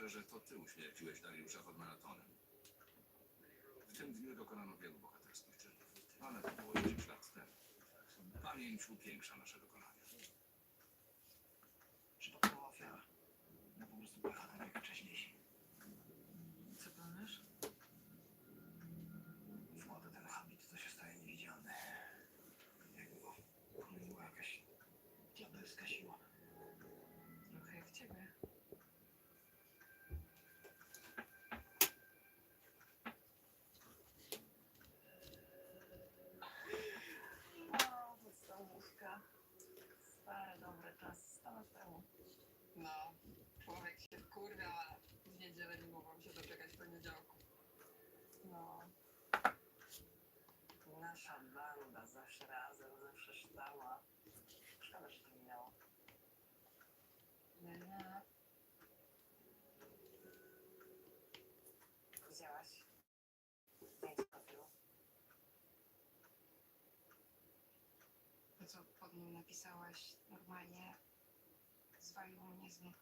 także, że to ty uśmierciłeś Dariusza pod maratonem. W tym dniu dokonano wielu bohaterskich czynów, ale to było 10 lat temu. Pamięć upiększa nasze dokonania. Przypadkowa ofiara. No po prostu pojechałem jak wcześniej. Co planisz? Wkładę ten habit, to się staje niewidzialny. Jakby go pomyliła jakaś diabelska siła. Trochę jak ciebie. No, podstawówka. Stare, dobre czasy, sto lat temu. No, człowiek się wkurwiał, ale w niedzielę nie mogłam się doczekać poniedziałku. No. Nasza banda zawsze razem, zawsze ształa. Szkoda, że to minęło. Wzięłaś zdjęcie profilu. To, co pod nim napisałaś, normalnie zwaliło mnie z nóg.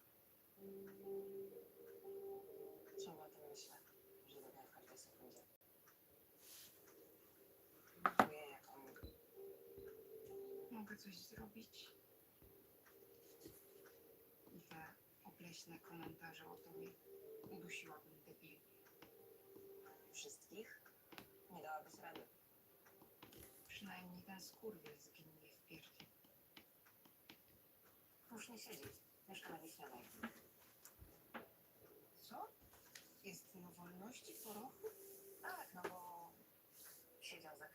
Ciągle o tym myślę, że do dnia w każdej sekundzie. Czuję, jak on Mogę coś zrobić? I te obleśne komentarze o tobie udusiłabym debil. wszystkich nie dałabyś rady. Przynajmniej ten skurwiel zginie w pierdol. Już nie siedzi. Mieszka na Wiśniowej. Co? Jest na wolności po roku? Tak, no bo siedział za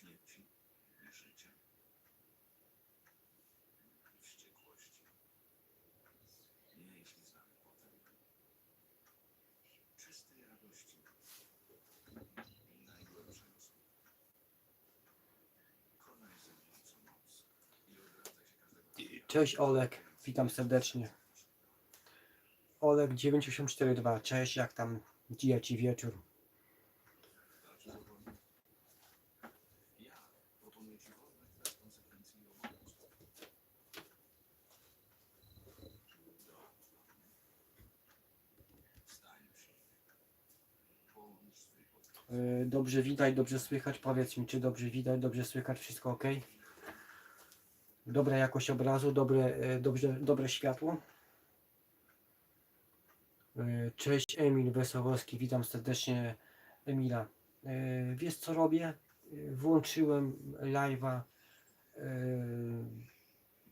śmierci i życia, wściekłości. Nie jeśli znamy potem, czystej radości się. Cześć Olek, witam serdecznie. Olek 982, cześć, jak tam dzieje Ci wieczór? Dlaczego wolno? Ja proponuję Ci wolność bez konsekwencji i obowiązków. Stań przy mnie. Połóż swój podkład. Yy, Dobrze widać, dobrze słychać, powiedz mi, czy dobrze widać, dobrze słychać, wszystko ok? Dobra jakość obrazu, dobre, yy, dobrze, dobre światło. Yy, Cześć Emil Wesołowski, witam serdecznie Emila. Yy, Wiesz co robię? Włączyłem live'a,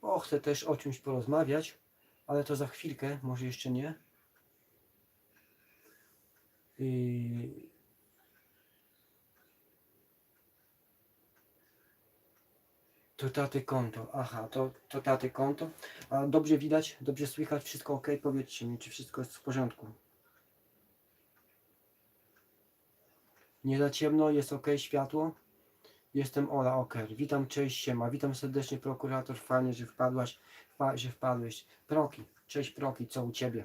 bo chcę też o czymś porozmawiać, ale to za chwilkę, może jeszcze nie. Yy, To taty konto. Aha, to, to taty konto. A dobrze widać, dobrze słychać, wszystko ok? Powiedzcie mi, czy wszystko jest w porządku. Nie za ciemno, jest ok światło? Jestem Ola Oker. Witam, cześć, siema. Witam serdecznie, prokurator. Fajnie, że wpadłaś, wpa- że wpadłeś. Proki, cześć Proki, co u Ciebie?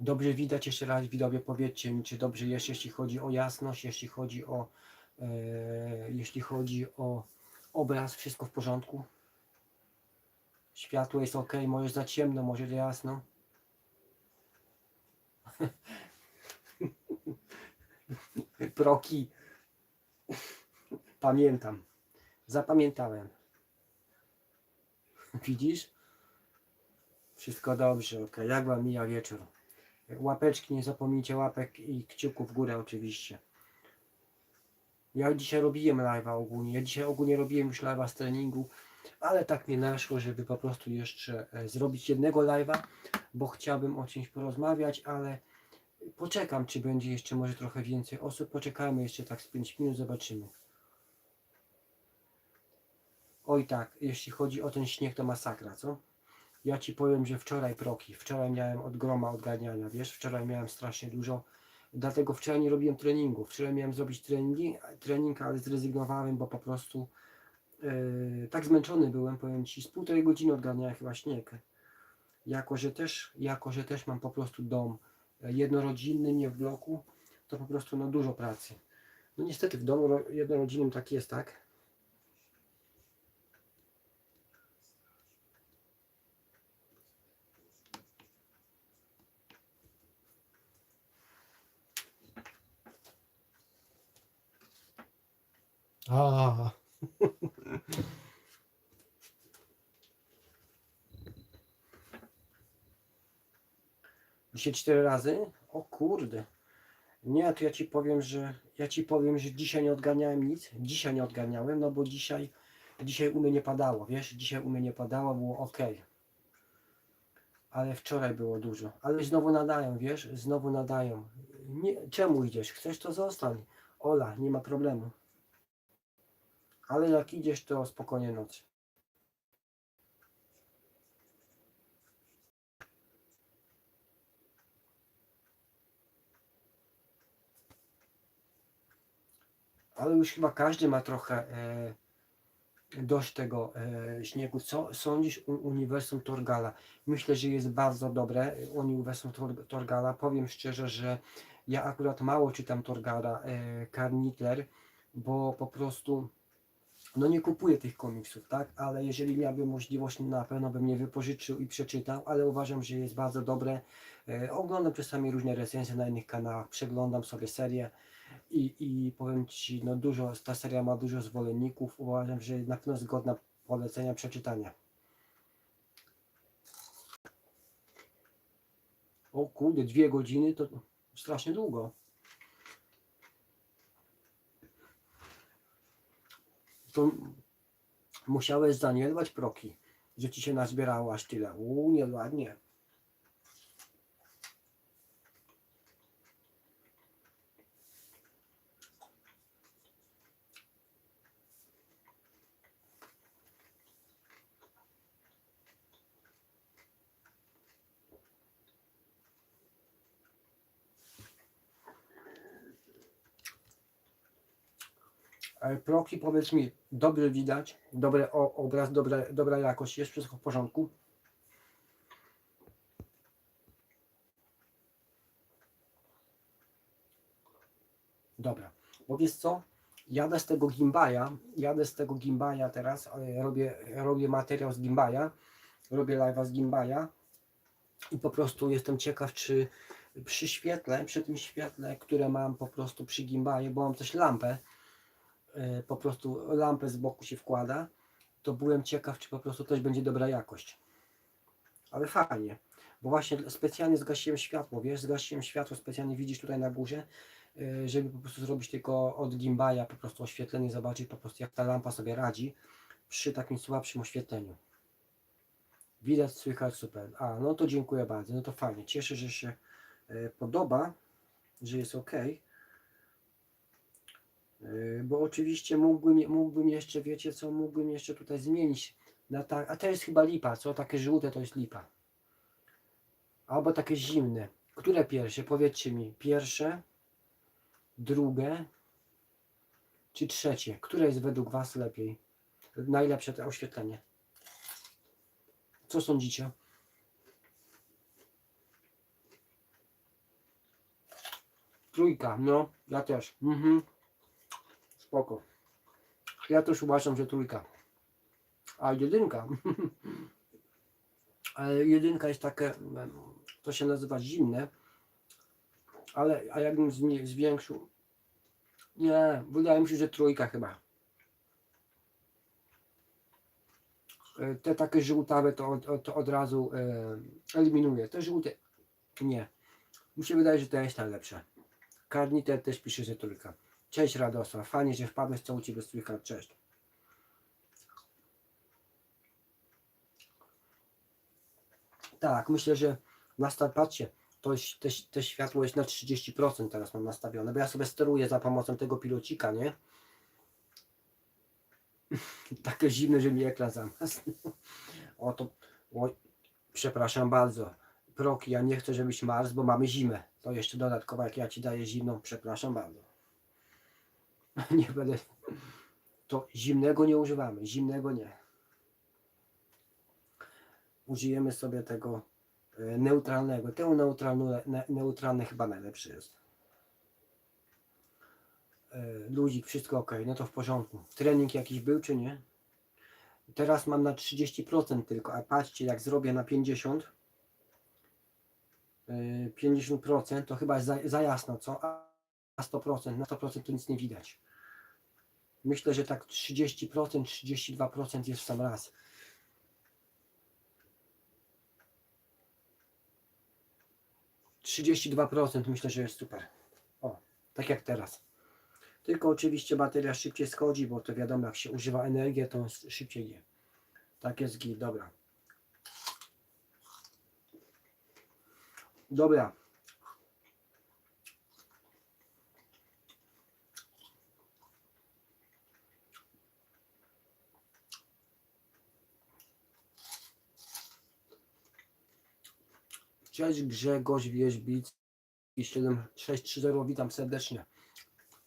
Dobrze widać, jeszcze raz widzowie powiedzcie mi, czy dobrze jest, jeśli chodzi o jasność, jeśli chodzi o e, jeśli chodzi o obraz, wszystko w porządku. Światło jest ok, może za ciemno, może za jasno. Proki. Pamiętam. Zapamiętałem. Widzisz? Wszystko dobrze, ok. Jak wam mija wieczór? Łapeczki, nie zapomnijcie łapek i kciuków w górę oczywiście. Ja dzisiaj robiłem live'a ogólnie. Ja dzisiaj ogólnie robiłem już live'a z treningu, ale tak mnie naszło, żeby po prostu jeszcze e, zrobić jednego live'a, bo chciałbym o czymś porozmawiać, ale poczekam, czy będzie jeszcze może trochę więcej osób. Poczekajmy jeszcze tak z 5 minut, zobaczymy. Oj tak, jeśli chodzi o ten śnieg, to masakra, co? Ja ci powiem, że wczoraj proki, wczoraj miałem od groma odganiania, wiesz, wczoraj miałem strasznie dużo, dlatego wczoraj nie robiłem treningu. Wczoraj miałem zrobić treningi, trening, ale zrezygnowałem, bo po prostu yy, tak zmęczony byłem, powiem ci, z półtorej godziny odganiałem chyba śnieg. Jako, że też, jako, że też mam po prostu dom e, jednorodzinny, nie w bloku, to po prostu no dużo pracy. No niestety w domu ro- jednorodzinnym tak jest, tak? A. Dzisiaj cztery razy? O kurde. Nie, to ja ci powiem, że ja ci powiem, że dzisiaj nie odganiałem nic. Dzisiaj nie odganiałem, no bo dzisiaj dzisiaj u mnie nie padało, wiesz? Dzisiaj u mnie nie padało, było ok. Ale wczoraj było dużo. Ale znowu nadają, wiesz? Znowu nadają. Nie, czemu idziesz? Chcesz to zostań. Ola, nie ma problemu. Ale jak idziesz, to spokojnie noc. Ale już chyba każdy ma trochę e, dość tego e, śniegu. Co sądzisz o Uniwersum Torgala? Myślę, że jest bardzo dobre Uniwersum Tor, Torgala. Powiem szczerze, że ja akurat mało czytam Torgala, e, bo po prostu no nie kupuję tych komiksów, tak? Ale jeżeli miałbym możliwość, na pewno bym je wypożyczył i przeczytał, ale uważam, że jest bardzo dobre. E, oglądam czasami różne recenzje na innych kanałach, przeglądam sobie serię i, i powiem Ci, no dużo, ta seria ma dużo zwolenników. Uważam, że na pewno jest godna polecenia, przeczytania. O kurde, dwie godziny to strasznie długo. To musiałeś zaniedbać proki, że ci się nazbierało aż tyle. Uuu, nieładnie. Proki, powiedz mi, dobrze widać, dobry obraz, dobre, dobra jakość, jest wszystko w porządku? Dobra, bo wiesz co, jadę z tego gimbaja, jadę z tego gimbaja teraz, e, robię, robię materiał z gimbaja, robię live'a z gimbaja i po prostu jestem ciekaw, czy przy świetle, przy tym świetle, które mam po prostu przy gimbaje, bo mam też lampę, e, po prostu lampę z boku się wkłada, to byłem ciekaw, czy po prostu też będzie dobra jakość. Ale fajnie, bo właśnie specjalnie zgasiłem światło, wiesz, zgasiłem światło, specjalnie widzisz tutaj na górze, e, żeby po prostu zrobić tylko od gimbaja po prostu oświetlenie, zobaczyć po prostu jak ta lampa sobie radzi przy takim słabszym oświetleniu. Widać, słychać, super. A, no to dziękuję bardzo, no to fajnie, cieszę, że się e, podoba, że jest ok. Yy, Bo oczywiście mógłbym, mógłbym jeszcze, wiecie co, mógłbym jeszcze tutaj zmienić. Na ta, a to jest chyba lipa, co? Takie żółte to jest lipa. Albo takie zimne. Które pierwsze? Powiedzcie mi. Pierwsze, drugie czy trzecie? Które jest według Was lepiej? Najlepsze to oświetlenie. Co sądzicie? Trójka, no, ja też. Mhm. Spoko. Ja też uważam, że trójka. A jedynka. Ale jedynka jest takie, to się nazywa zimne. Ale, a jakbym zwiększył. Nie, wydaje mi się, że trójka chyba. E, Te takie żółtawe to od, od, to od razu e, eliminuję. Te żółte nie. Mi się wydaje, że to jest najlepsze. Karniter też pisze, że trójka. Cześć Radosław, fajnie, że wpadłeś, co u Ciebie słychać, cześć. Tak, myślę, że nastaw, patrzcie, to te, te światło jest na 30% teraz mam nastawione, bo ja sobie steruję za pomocą tego pilocika, nie? Takie zimne, że mi ekran zamiast. O to, oj, przepraszam bardzo. Proki, ja nie chcę, żebyś marzł, bo mamy zimę. To jeszcze dodatkowo, jak ja Ci daję zimną, przepraszam bardzo. Nie będę. To zimnego nie używamy, zimnego nie. Użyjemy sobie tego e, neutralnego. Ten neutralny, ne, neutralny chyba najlepszy jest. E, Ludzik, wszystko ok, no to w porządku. Trening jakiś był czy nie? Teraz mam na 30% tylko, a patrzcie, jak zrobię na 50, yy, 50% to chyba za, za jasno, co? A a 100%, na 100% to nic nie widać. Myślę, że tak 30%, 32% jest w sam raz. Trzydzieści dwa procent myślę, że jest super. O, tak jak teraz. Tylko oczywiście bateria szybciej schodzi, bo to wiadomo, jak się używa energii, to szybciej je. Tak jest git, dobra. Dobra. Cześć Grzegorz Wierzbic i 7630, witam serdecznie.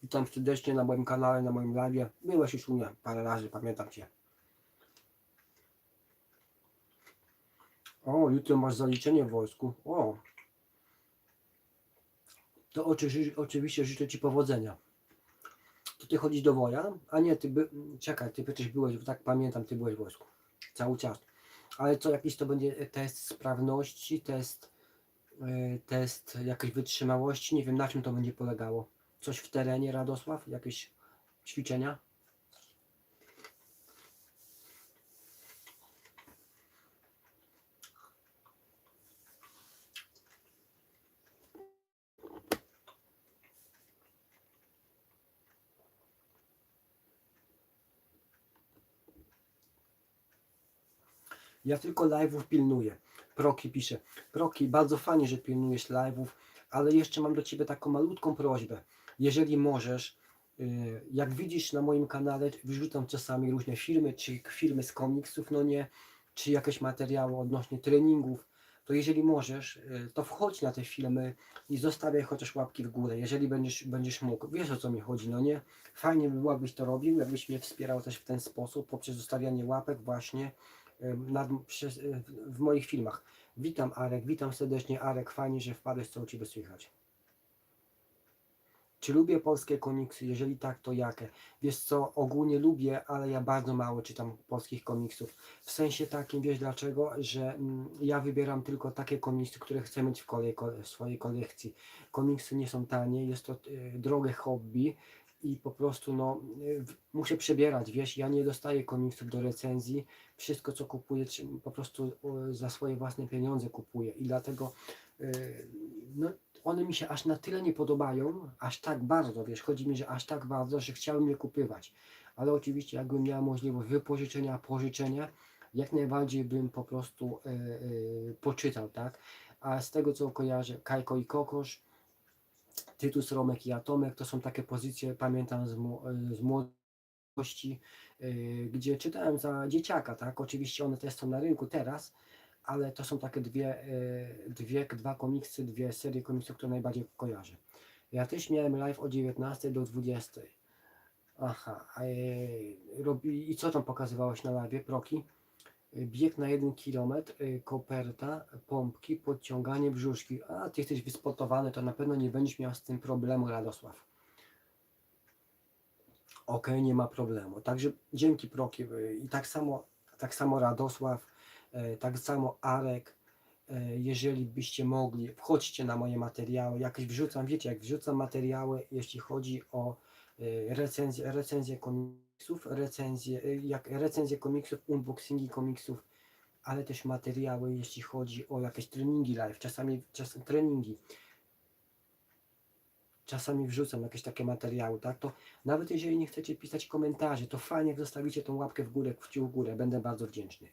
Witam serdecznie na moim kanale, na moim live. Byłeś już u mnie parę razy, pamiętam Cię. O, jutro masz zaliczenie w wojsku. O. To oczy, oczywiście życzę Ci powodzenia. To Ty chodzisz do woja? A nie, Ty by... Czekaj, Ty przecież byłeś, tak pamiętam, Ty byłeś w wojsku. Cały czas. Ale co, jakiś to będzie test sprawności, test, test jakiejś wytrzymałości? Nie wiem, na czym to będzie polegało. Coś w terenie, Radosław? Jakieś ćwiczenia? Ja tylko live'ów pilnuję. Proki pisze. Proki, bardzo fajnie, że pilnujesz live'ów, ale jeszcze mam do Ciebie taką malutką prośbę. Jeżeli możesz, y, jak widzisz na moim kanale, wrzucam czasami różne filmy, czy filmy z komiksów, no nie, czy jakieś materiały odnośnie treningów, to jeżeli możesz, y, to wchodź na te filmy i zostawiaj chociaż łapki w górę, jeżeli będziesz, będziesz mógł. Wiesz o co mi chodzi, no nie? Fajnie by było, jakbyś to robił, jakbyś mnie wspierał też w ten sposób, poprzez zostawianie łapek właśnie nad, w- w moich filmach. Witam Arek, witam serdecznie Arek, fajnie, że wpadłeś, co u Ciebie słychać. Czy lubię polskie komiksy? Jeżeli tak, to jakie? Wiesz co, ogólnie lubię, ale ja bardzo mało czytam polskich komiksów. W sensie takim, wiesz dlaczego? Że mm, ja wybieram tylko takie komiksy, które chcę mieć w, kolej, w swojej kolekcji. Komiksy nie są tanie, jest to y, drogie hobby i po prostu no, y, muszę przebierać, wiesz, ja nie dostaję komiksów do recenzji, wszystko co kupuję po prostu y, za swoje własne pieniądze kupuję i dlatego y, no, one mi się aż na tyle nie podobają, aż tak bardzo, wiesz, chodzi mi, że aż tak bardzo, że chciałbym je kupywać. Ale oczywiście, jakbym miał możliwość wypożyczenia, pożyczenia, jak najbardziej bym po prostu e, e, poczytał, tak? A z tego co kojarzę, Kajko i Kokosz, Tytus, Romek i Atomek, to są takie pozycje, pamiętam z, e, z młodości, e, gdzie czytałem za dzieciaka, tak? Oczywiście one też są na rynku teraz, ale to są takie dwie, e, dwie, dwa komiksy, dwie serie komiksów, które najbardziej kojarzę. Ja też miałem live od 19 do 20. Aha, e, robi, i co tam pokazywałeś na live, Proki? Bieg na 1 km, e, koperta, pompki, podciąganie brzuszki. A, ty jesteś wyspotowany, to na pewno nie będziesz miał z tym problemu, Radosław. Okej, nie ma problemu. Także dzięki Proki. e, I tak samo, tak samo Radosław, e, tak samo Arek, jeżeli byście mogli, wchodźcie na moje materiały, jakieś wrzucam, wiecie, jak wrzucam materiały, jeśli chodzi o recenzję, recenzję komiksów, recenzję, e, jak recenzję komiksów, unboxingi komiksów, ale też materiały, jeśli chodzi o jakieś treningi live, czasami czasem treningi. czasami wrzucam jakieś takie materiały, tak? To nawet jeżeli nie chcecie pisać komentarzy, to fajnie jak zostawicie tą łapkę w górę, kciuk w górę, będę bardzo wdzięczny.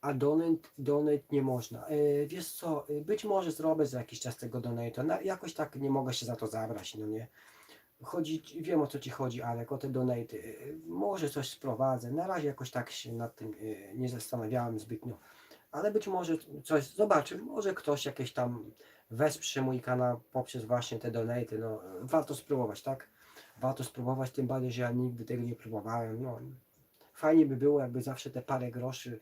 A donate, donate nie można. E, wiesz co, e, być może zrobię za jakiś czas tego donate'a. Na, jakoś tak nie mogę się za to zabrać, no nie. Chodzi, wiem o co ci chodzi, Alek, o te donaty. E, może coś sprowadzę. Na razie jakoś tak się nad tym e, nie zastanawiałem zbytnio. Ale być może coś zobaczy, może ktoś jakieś tam wesprze mój kanał poprzez właśnie te donaty. No, warto spróbować, tak? Warto spróbować, tym bardziej, że ja nigdy tego nie próbowałem. No, fajnie by było, jakby zawsze te parę groszy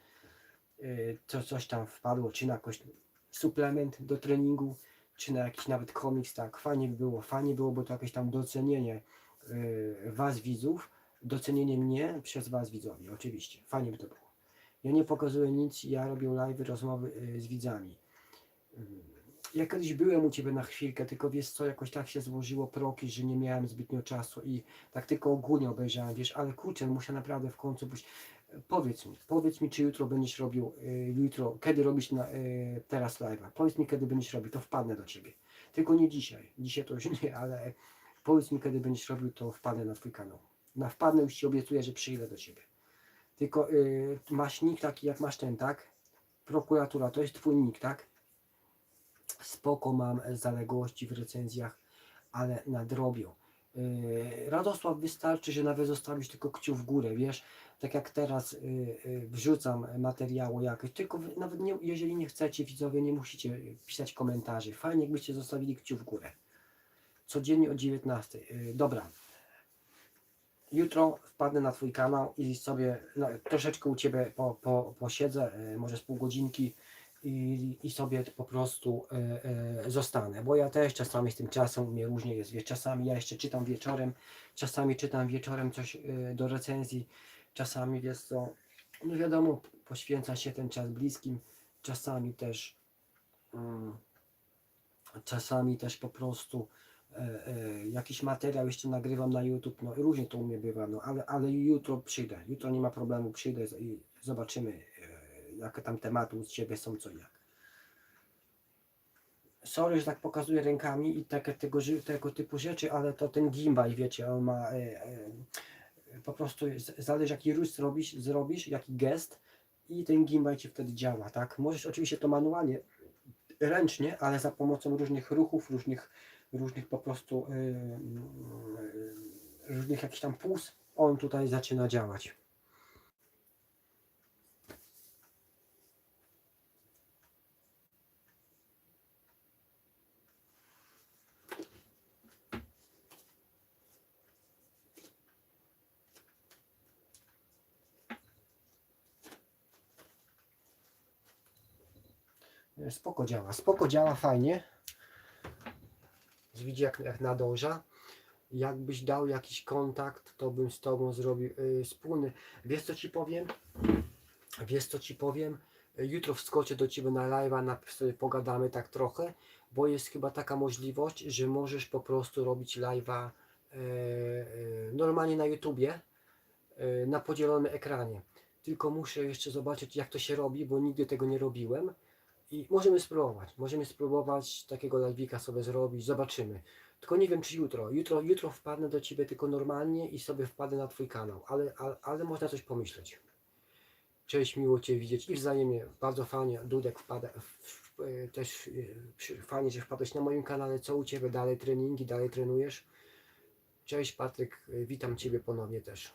y, co, coś tam wpadło, czy na jakiś suplement do treningu, czy na jakiś nawet komiks, tak, fajnie by było, fajnie byłoby to jakieś tam docenienie y, was widzów, docenienie mnie przez was widzowie, oczywiście, fajnie by to było. Ja nie pokazuję nic, ja robię live, rozmowy y, z widzami. Y, Ja kiedyś byłem u Ciebie na chwilkę, tylko wiesz co, jakoś tak się złożyło proki, że nie miałem zbytnio czasu i tak tylko ogólnie obejrzałem, wiesz, ale kurczę, muszę naprawdę w końcu być. Powiedz mi, powiedz mi, czy jutro będziesz robił, y, jutro, kiedy robisz na, y, teraz live'a, powiedz mi, kiedy będziesz robił, to wpadnę do Ciebie. Tylko nie dzisiaj, dzisiaj to już nie, ale powiedz mi, kiedy będziesz robił, to wpadnę na Twój kanał. Na wpadnę już Ci obiecuję, że przyjdę do Ciebie. Tylko y, masz nick taki, jak masz ten, tak? Prokuratura, to jest Twój nick, tak? Spoko mam zaległości w recenzjach, ale nadrobią. Yy, Radosław wystarczy, że nawet zostawić tylko kciuk w górę, wiesz, tak jak teraz yy, yy, wrzucam materiały jakieś, tylko nawet nie, jeżeli nie chcecie, widzowie, nie musicie pisać komentarzy. Fajnie, jakbyście zostawili kciuk w górę. Codziennie o 19. Yy, dobra. Jutro wpadnę na Twój kanał i sobie no, troszeczkę u Ciebie po, po, posiedzę, może z pół godzinki i, i sobie po prostu e, e, zostanę, bo ja też czasami z tym czasem mnie różnie jest, wiesz, czasami ja jeszcze czytam wieczorem, czasami czytam wieczorem coś e, do recenzji, czasami wiesz co, no wiadomo, poświęca się ten czas bliskim, czasami też mm, czasami też po prostu jakiś materiał jeszcze nagrywam na YouTube, no różnie to u mnie bywa, no ale, ale jutro przyjdę, jutro nie ma problemu, przyjdę i zobaczymy jakie tam tematy u Ciebie są, co jak. Sorry, że tak pokazuję rękami i takie, tego, tego typu rzeczy, ale to ten gimbal, wiecie, on ma e, e, po prostu zależy jaki ruch zrobisz, zrobisz, jaki gest i ten gimbal Ci wtedy działa, tak? Możesz oczywiście to manualnie, ręcznie, ale za pomocą różnych ruchów, różnych, różnych po prostu e, e, różnych jakichś tam puls, on tutaj zaczyna działać. E, Spoko działa, spoko działa fajnie. Widzi jak, jak nadąża. Jakbyś dał jakiś kontakt, to bym z tobą zrobił y, wspólny. Wiesz co ci powiem? Wiesz co ci powiem? Jutro wskoczę do ciebie na live'a, na, sobie pogadamy tak trochę, bo jest chyba taka możliwość, że możesz po prostu robić live'a y, y, normalnie na YouTubie, y, na podzielonym ekranie. Tylko muszę jeszcze zobaczyć jak to się robi, bo nigdy tego nie robiłem. I możemy spróbować. Możemy spróbować takiego live'ika sobie zrobić. Zobaczymy. Tylko nie wiem czy jutro. Jutro, jutro wpadnę do ciebie tylko normalnie i sobie wpadnę na twój kanał. Ale, ale, ale można coś pomyśleć. Cześć, miło Cię widzieć i wzajemnie. Bardzo fajnie. Dudek wpada. W, e, też przy- fajnie, że wpadłeś na moim kanale. Co u Ciebie? Dalej treningi, dalej trenujesz? Cześć Patryk, e, witam Ciebie ponownie też.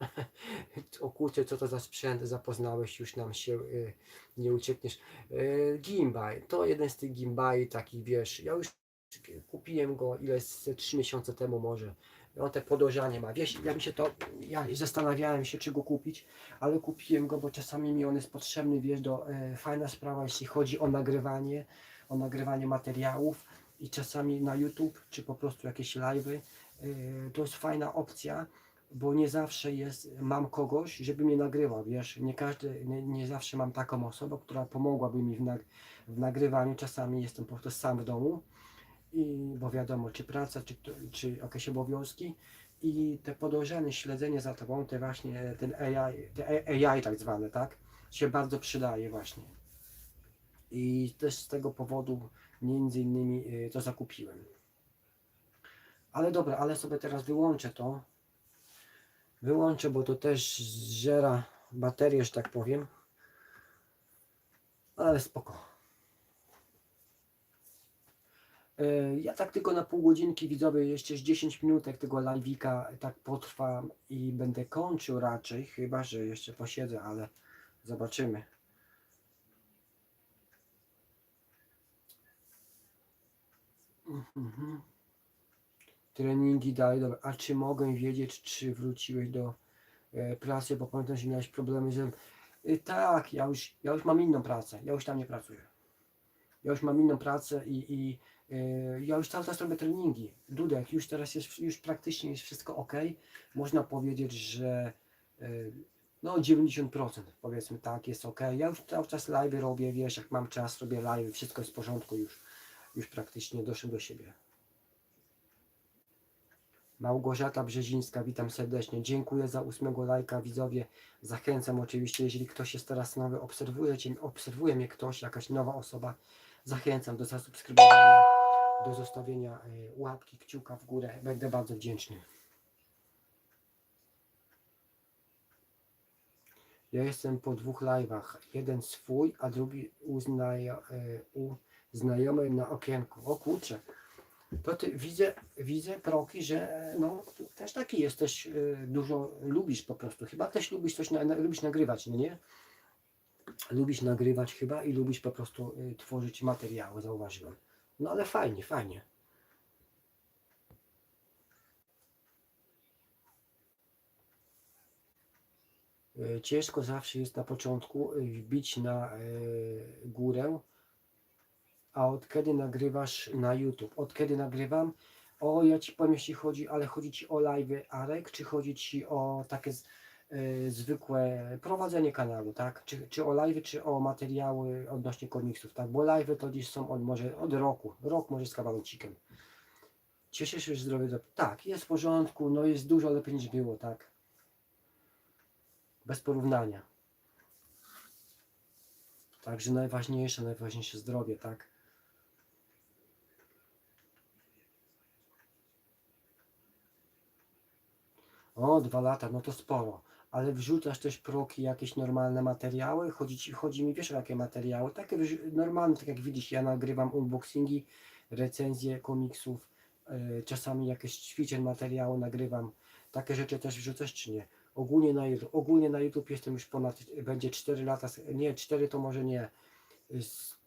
o kurczę, co to za sprzęt, zapoznałeś, już nam się y, nie uciekniesz. Y, to jeden z tych gimbali takich, wiesz, ja już kupiłem go ile z 3 miesiące temu może. On te podłożanie ma, wiesz, ja mi się to, ja zastanawiałem się, czy go kupić, ale kupiłem go, bo czasami mi on jest potrzebny, wiesz, do, e, fajna sprawa, jeśli chodzi o nagrywanie, o nagrywanie materiałów i czasami na YouTube, czy po prostu jakieś live'y, y, to jest fajna opcja, bo nie zawsze jest, mam kogoś, żeby mnie nagrywał, wiesz, nie każdy, nie, nie zawsze mam taką osobę, która pomogłaby mi w, w nagrywaniu, czasami jestem po prostu sam w domu, i, bo wiadomo, czy praca, czy, czy jakieś obowiązki i te podążanie, śledzenie za tobą, te właśnie, ten AI, te AI tak zwane, tak, się bardzo przydaje właśnie. I też z tego powodu między innymi y, to zakupiłem. Ale dobra, ale sobie teraz wyłączę to. Wyłączę, bo to też zżera baterię, że tak powiem. Ale spoko. E, Ja tak tylko na pół godzinki widzowie, jeszcze z 10 minutek tego live'ika tak potrwam i będę kończył raczej, chyba że jeszcze posiedzę, ale zobaczymy. Mhm. Treningi dalej, dobra. A czy mogę wiedzieć, czy wróciłeś do e, pracy, bo pamiętam, że miałeś problemy z... E, tak, ja już, ja już mam inną pracę, ja już tam nie pracuję. Ja już mam inną pracę i, i e, ja już cały czas robię treningi. Dudek, już teraz jest, już praktycznie jest wszystko ok. Można powiedzieć, że e, no 90% powiedzmy tak, jest ok. Ja już cały czas live robię, wiesz, jak mam czas, robię live, wszystko jest w porządku już. Już praktycznie doszedłem do siebie. Małgorzata Brzezińska, witam serdecznie. Dziękuję za ósmego lajka, widzowie. Zachęcam oczywiście, jeżeli ktoś jest teraz nowy, obserwuje, cię, obserwuje mnie ktoś, jakaś nowa osoba, zachęcam do zasubskrybowania, do zostawienia e, łapki, kciuka w górę. Będę bardzo wdzięczny. Ja jestem po dwóch live'ach. Jeden swój, a drugi u, znajo, e, u znajomej na okienku. O kurczę. To ty widzę, widzę proki, że no też taki jesteś, e, dużo lubisz po prostu. Chyba też lubisz coś, na, na, lubisz nagrywać, no nie? Lubisz nagrywać chyba i lubisz po prostu e, tworzyć materiały, zauważyłem. No ale fajnie, fajnie. E, Ciężko zawsze jest na początku wbić na górę, a od kiedy nagrywasz na YouTube? Od kiedy nagrywam? O, ja ci powiem, jeśli chodzi, ale chodzi ci o live Arek, czy chodzi ci o takie z, y, zwykłe prowadzenie kanału, tak? Czy, czy o live, czy o materiały odnośnie komiksów, tak? Bo live to gdzieś są od może od roku, rok może z kawałcikiem. Cieszysz się, że zdrowie do... Tak, jest w porządku, no jest dużo lepiej niż było, tak? Bez porównania. Także najważniejsze, najważniejsze zdrowie, tak? O, dwa lata, no to sporo. Ale wrzucasz też proki, jakieś normalne materiały? Chodzi, ci, chodzi mi, wiesz jakie materiały? Takie normalne, tak jak widzisz, ja nagrywam unboxingi, recenzje komiksów, yy, czasami jakieś ćwiczeń materiały nagrywam. Takie rzeczy też wrzucasz czy nie? Ogólnie na ogólnie na YouTube jestem już ponad, będzie 4 lata, nie, 4 to może nie, z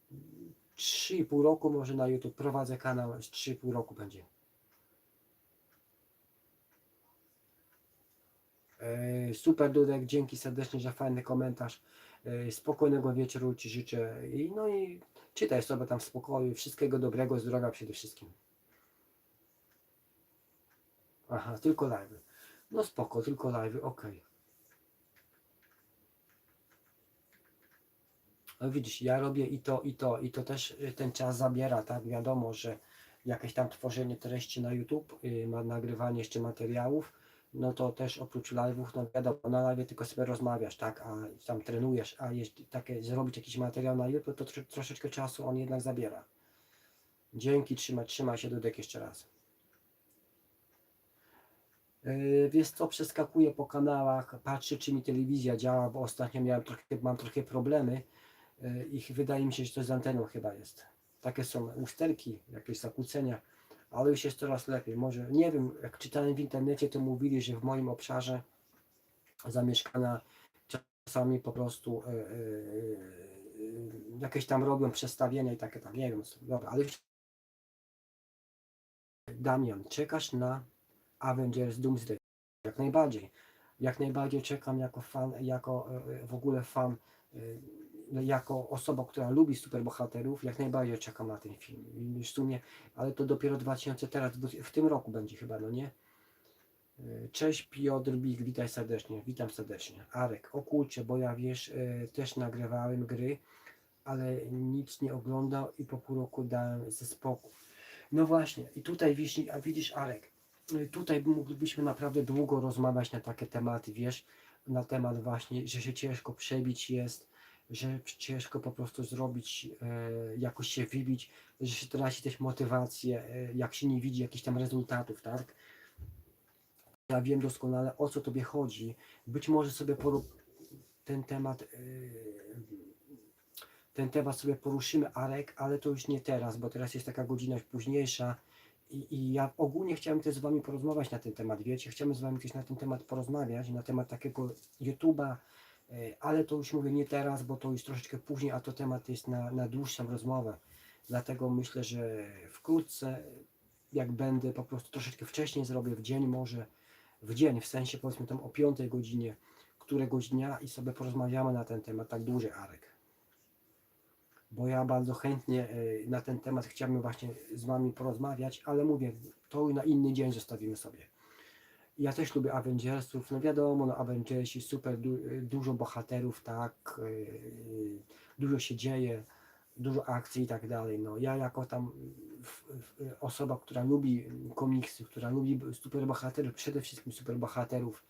3,5 roku może na YouTube prowadzę kanał, z 3,5 roku będzie. Super Dudek, dzięki serdecznie za fajny komentarz. E, Spokojnego wieczoru Ci życzę. I, no i czytaj sobie tam w spokoju. Wszystkiego dobrego, zdrowia przede wszystkim. Aha, tylko live. No spoko, tylko live, ok. No widzisz, ja robię i to, i to, i to też y, ten czas zabiera, tak? Wiadomo, że jakieś tam tworzenie treści na YouTube, y, ma nagrywanie jeszcze materiałów, no to też oprócz live'ów, no wiadomo, na live tylko sobie rozmawiasz, tak, a tam trenujesz, a jeśli takie zrobić jakiś materiał na YouTube, to tro, troszeczkę czasu on jednak zabiera. Dzięki, trzymaj, trzymaj się Dudek jeszcze raz. Yy, wiesz co, przeskakuję po kanałach, patrzę czy mi telewizja działa, bo ostatnio miałem trochę, mam trochę problemy yy, i wydaje mi się, że to z anteną chyba jest. Takie są usterki, jakieś zakłócenia ale już jest coraz lepiej. Może nie wiem, jak czytałem w internecie, to mówili, że w moim obszarze zamieszkania czasami po prostu e, e, e, jakieś tam robią przestawienia i takie tam, nie wiem, dobra, ale już... Damian, czekasz na Avengers Doomsday? Jak najbardziej. Jak najbardziej czekam jako fan, jako w ogóle fan, jako osoba, która lubi superbohaterów, jak najbardziej czekam na ten film. W sumie ale to dopiero 2000 teraz, w tym roku będzie chyba, no nie? Yy, Cześć Piotr Big, witaj serdecznie, witam serdecznie. Arek, o kurczę, bo ja wiesz, yy, też nagrywałem gry, ale nic nie oglądał i po pół roku dałem ze spokój. No właśnie, i tutaj widzisz, a widzisz Arek, yy, tutaj moglibyśmy naprawdę długo rozmawiać na takie tematy, wiesz, na temat właśnie, że się ciężko przebić jest, że ciężko po prostu zrobić, e, jakoś się wybić, że się traci też motywację, e, jak się nie widzi jakichś tam rezultatów, tak? Ja wiem doskonale o co Tobie chodzi. Być może sobie porób ten temat, e, ten temat sobie poruszymy, Arek, ale to już nie teraz, bo teraz jest taka godzina późniejsza. I, I ja ogólnie chciałem też z Wami porozmawiać na ten temat, wiecie, chciałem z Wami też na ten temat porozmawiać, na temat takiego YouTube'a, ale to już mówię nie teraz, bo to już troszeczkę później, a to temat jest na, na dłuższą rozmowę. Dlatego myślę, że wkrótce, jak będę po prostu troszeczkę wcześniej zrobię, w dzień może, w dzień, w sensie powiedzmy tam o 5 godzinie, któregoś dnia i sobie porozmawiamy na ten temat tak dłużej, Arek. Bo ja bardzo chętnie e, na ten temat chciałbym właśnie z Wami porozmawiać, ale mówię, to na inny dzień zostawimy sobie. Ja też lubię Avengersów, no wiadomo, no Avengersi, super du dużo bohaterów, tak, yy, dużo się dzieje, dużo akcji i tak dalej. No ja jako tam w, w, osoba, która lubi komiksy, która lubi superbohaterów, przede wszystkim superbohaterów,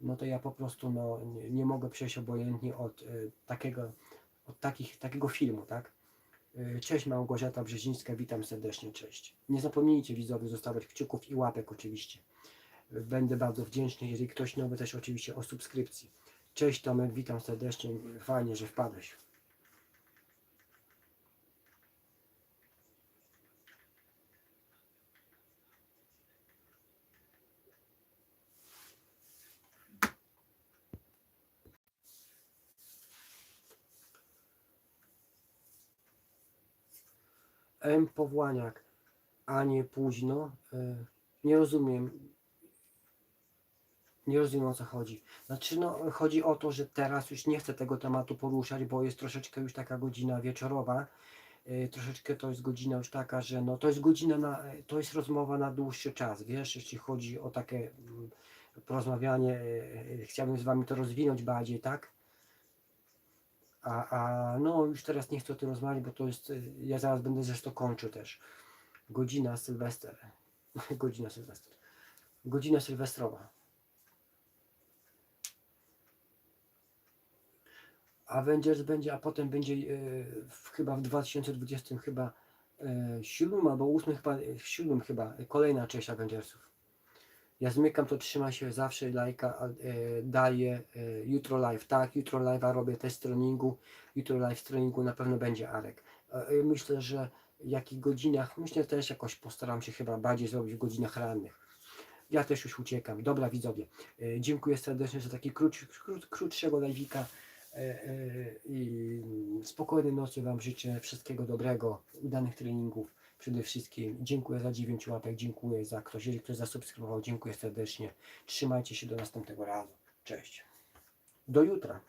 no to ja po prostu no, nie, nie mogę przejść obojętnie od y, takiego, od takich, takiego filmu, tak? Y, Cześć Małgorzata Brzezińska, witam serdecznie, cześć. Nie zapomnijcie widzowie zostawiać kciuków i łapek oczywiście. Będę bardzo wdzięczny, jeżeli ktoś nowy też oczywiście o subskrypcji. Cześć Tomek, witam serdecznie, fajnie, że wpadłeś. M. Powłaniak, a nie późno. Y, Nie rozumiem. Nie rozumiem o co chodzi. Znaczy, no, chodzi o to, że teraz już nie chcę tego tematu poruszać, bo jest troszeczkę już taka godzina wieczorowa. Y, Troszeczkę to jest godzina już taka, że no to jest godzina na, to jest rozmowa na dłuższy czas, wiesz, jeśli chodzi o takie mm, porozmawianie, y, y, chciałbym z wami to rozwinąć bardziej, tak? A, a no już teraz nie chcę o tym rozmawiać, bo to jest, y, ja zaraz będę zresztą kończył też. Godzina Sylwester. Godzina Sylwester. Godzina sylwestrowa. Avengers będzie, a potem będzie y, w, chyba w 2020 chyba y, siódmym albo ósmym chyba, y, siódmym chyba, kolejna część Avengersów. Ja zmykam to, trzymaj się zawsze, lajka, daję jutro live, tak, jutro live'a robię test treningu, jutro live treningu na pewno będzie Arek. E, Myślę, że w jakich godzinach, myślę też jakoś postaram się chyba bardziej zrobić w godzinach rannych. Ja też już uciekam. Dobra widzowie, dziękuję serdecznie za taki krótszego live'ika. E, e, I spokojnej nocy Wam życzę wszystkiego dobrego, udanych treningów przede wszystkim. Dziękuję za 9 łapek, dziękuję za ktoś, jeżeli ktoś zasubskrybował, dziękuję serdecznie. Trzymajcie się do następnego razu. Cześć. Do jutra.